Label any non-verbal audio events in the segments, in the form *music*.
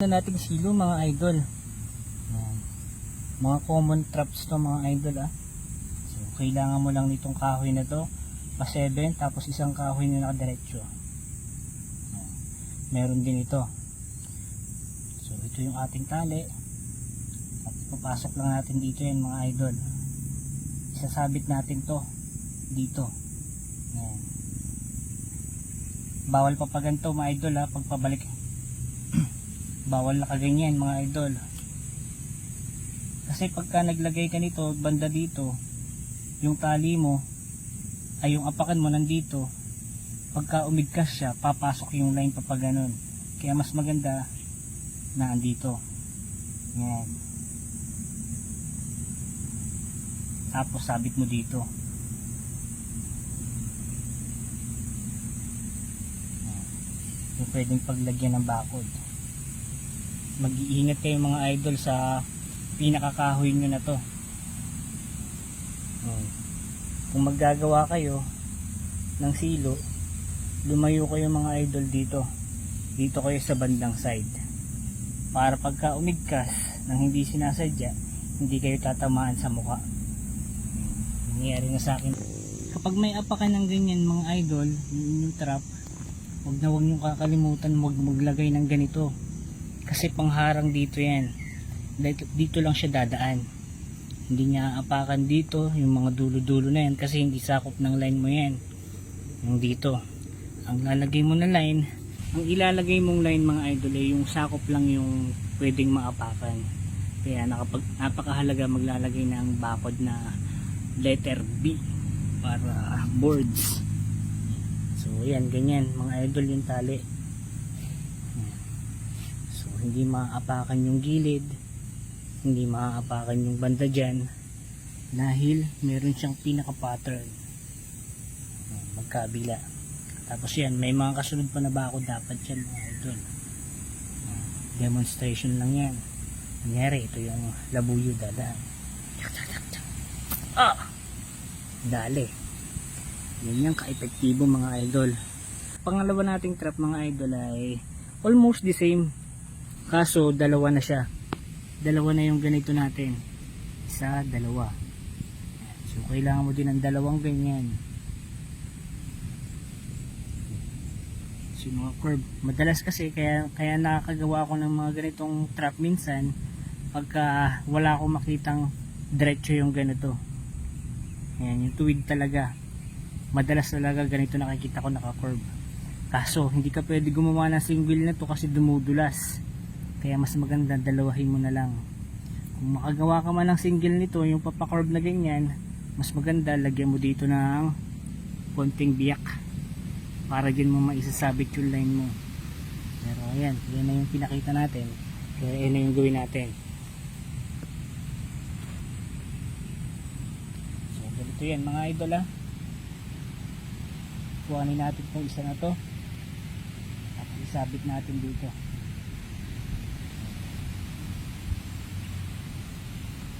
na natin silo mga idol. Ayan. Mga common traps to mga idol ah. So kailangan mo lang nitong kahoy na to. Pa 7 tapos isang kahoy na nakadiretso. Ayan. Meron din ito. So ito yung ating tali. At papasok lang natin dito yan mga idol. Isasabit natin to dito. Ayan. Bawal pa pa ganito mga idol ha pagpabalik bawal nakaganyan mga idol. Kasi pagka naglagay ka nito banda dito yung tali mo ay yung apakan mo nandito pagka umigkas siya papasok yung line pa ganun. Kaya mas maganda na andito. Yan. Tapos sabit mo dito. Yan. yung pwedeng paglagyan ng bakod mag-iingat kayo mga idol sa pinakakahoy nyo na to. Hmm. kung maggagawa kayo ng silo lumayo kayo mga idol dito. Dito kayo sa bandang side. Para pagka umigkas nang hindi sinasadya hindi kayo tatamaan sa mukha. Nangyari na sa akin. Kapag may apakan ng ganyan mga idol yung, trap. Huwag na huwag nyo kakalimutan mag maglagay ng ganito kasi pangharang dito yan. Dito, dito lang siya dadaan. Hindi niya apakan dito yung mga dulo-dulo na yan kasi hindi sakop ng line mo yan. Yung dito. Ang lalagay mo na line ang ilalagay mong line mga idol ay yung sakop lang yung pwedeng maapakan. Kaya nakapag, napakahalaga maglalagay ng bakod na letter B para boards. So yan ganyan mga idol yung tali hindi maaapakan yung gilid, hindi maaapakan yung banda dyan. Dahil meron siyang pinaka pattern magkabila. Tapos yan may mga kasunod pa na bakod dapat yan mga demonstration lang yan. Nangyari ito yung labuyo dadaan. Ah! Dali. Yan yung ka-epektibo mga idol. Pangalawa nating trap mga idol ay almost the same kaso dalawa na siya. Dalawa na yung ganito natin. Isa, dalawa. So kailangan mo din ng dalawang ganyan. So mga curve madalas kasi kaya, kaya nakakagawa ako ng mga ganitong trap minsan pagka wala akong makitang diretso yung ganito. Yan yung tuwid talaga. Madalas talaga ganito nakikita ko naka curve kaso hindi ka pwede gumawa ng single na to kasi dumudulas kaya mas maganda dalawahin mo na lang. Kung makagawa ka man ng single nito yung papakorb na ganyan mas maganda lagyan mo dito ng konting biyak para dyan mo maisasabit yung line mo. Pero ayan yan na yung pinakita natin. Kaya yan na yung gawin natin. So ganito yan mga idol ah. Kuhanin natin itong isa na to. At isabit natin dito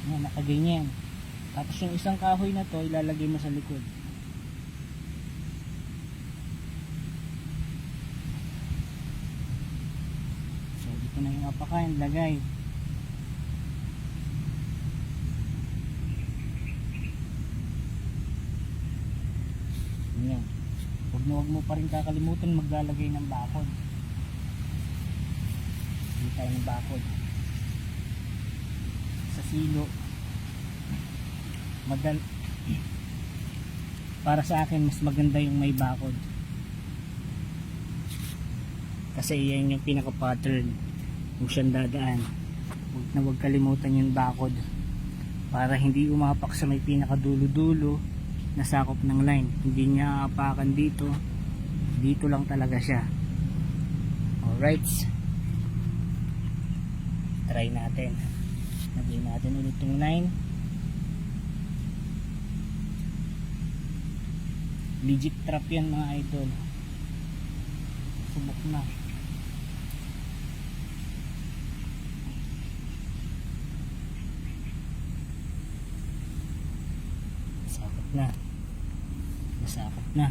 Yan, nakaganyan. Tapos yung isang kahoy na to, ilalagay mo sa likod. So, dito na yung apakan, lagay. Yan. Huwag mo, huwag mo pa rin kakalimutan maglalagay ng bakod. Hindi tayo ng bakod silo madal para sa akin mas maganda yung may bakod. Kasi yan yung pinaka pattern kung siyang dadaan. Huwag na huwag kalimutan yung bakod para hindi umapak sa may pinaka dulo dulo na sakop ng line. Hindi niya apakan dito. Dito lang talaga siya. Alright. Try natin Lagyan natin ulit yung line. Legit trap yan mga idol. Subok na. Masakot na. Masakot na.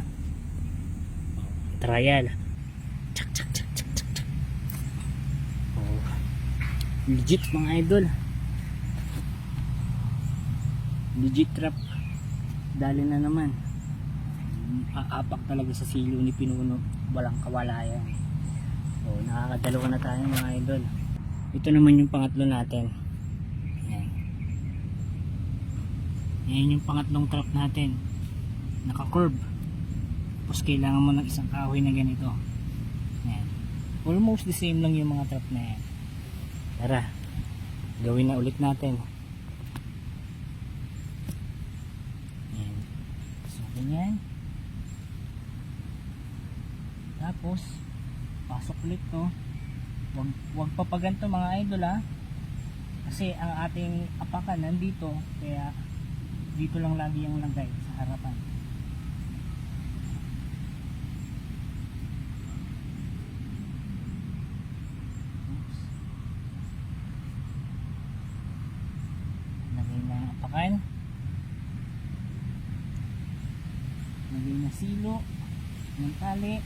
Trial. Tsak, tsak, tsak, tsak, tsak. Oh. legit mga idol legit trap. Dali na naman. Aapak talaga sa silo ni Pinuno. Walang kawalayan. So nakakadalawa na tayo mga idol. Ito naman yung pangatlo natin. Yan yan yung pangatlong trap natin. Naka curve tapos kailangan mo ng isang kahoy na ganito. Yan almost the same lang yung mga trap na yan. Tara. Gawin na ulit natin yan so ganyan. Tapos pasok ulit to wag, wag papaganto mga idol ha kasi ang ating apakan nandito kaya dito lang lagi yung lagay sa harapan. Oops. lagay na apakan lagay na silo ng tali.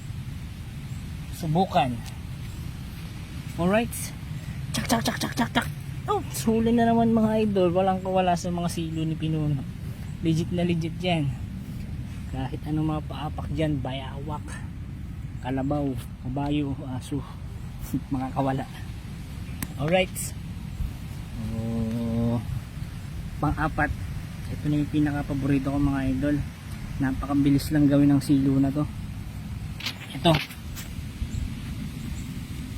Subukan. Alright. Chak chak chak chak chak chak oh huli na naman mga idol. Walang kawala sa mga silo ni Pinuno. Legit na legit yan. Kahit ano mga paapak dyan bayawak. Kalabaw kabayo aso. *laughs* Mga kawala. Alright. Oh, pang apat ito na yung pinaka paborito ko mga idol napakabilis lang gawin ng silo na to. Ito.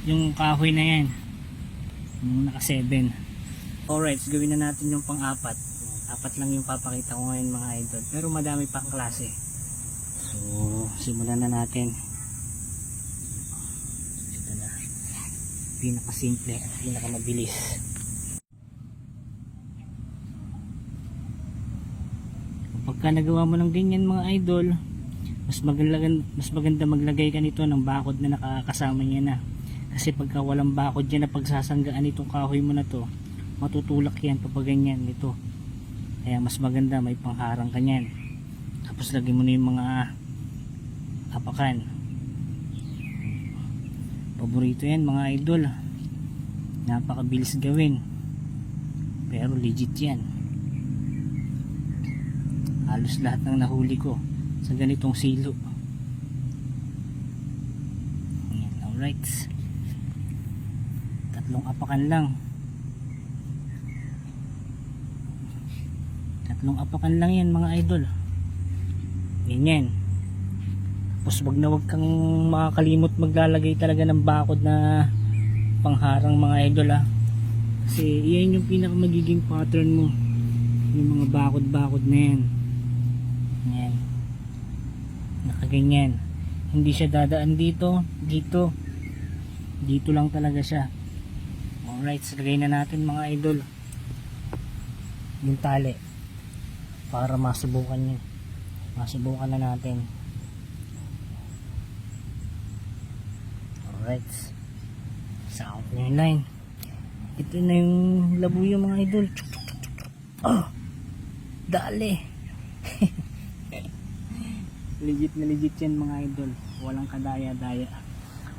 Yung kahoy na yan. Yung naka 7 alright gawin na natin yung pang apat apat lang yung papakita ko ngayon mga idol. Pero madami pang klase. So simulan na natin. Ito na. Pinaka simple at pinaka mabilis pagka nagawa mo ng ganyan mga idol mas maganda, mas maganda maglagay ka nito ng bakod na nakakasama niya na. Kasi pagka walang bakod dyan na pagsasanggaan itong kahoy mo na to matutulak yan pag ganyan nito. Kaya mas maganda may pangharang ka niyan. Tapos lagay mo na yung mga apakan. Paborito yan mga idol. Napakabilis gawin. Pero legit yan halos lahat ng nahuli ko sa ganitong silo. Ayan, alright. Tatlong apakan lang. Tatlong apakan lang yan mga idol. Ganyan tapos wag na wag kang makakalimot maglalagay talaga ng bakod na pangharang mga idol ah. Kasi yan yung pinaka magiging pattern mo. Yung mga bakod bakod na yan yan nakaganyan. Hindi siya dadaan dito dito. Dito lang talaga siya. Alright lagay na natin mga idol. Yung tali. Para masubukan nyo masubukan na natin. Alright. Sound na yung line ito na yung labuyo mga idol. Oh dali *laughs* legit na legit yan mga idol. Walang kadaya-daya.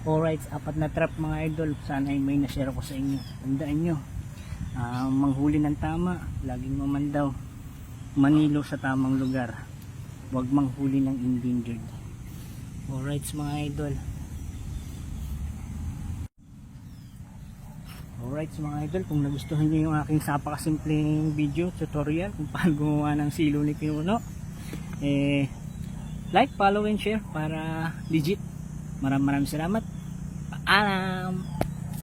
Alright apat na trap mga idol. Sana ay may na-share ko sa inyo. Tandaan nyo ah, manghuli ng tama. Laging mamandaw manilo sa tamang lugar. Huwag manghuli ng endangered. Alright mga idol. Alright mga idol. Kung nagustuhan nyo yung aking sapakasimpleng video tutorial kung paano gumawa ng silo ni Pinuno eh like, follow and share para legit. Maraming maraming salamat. Paalam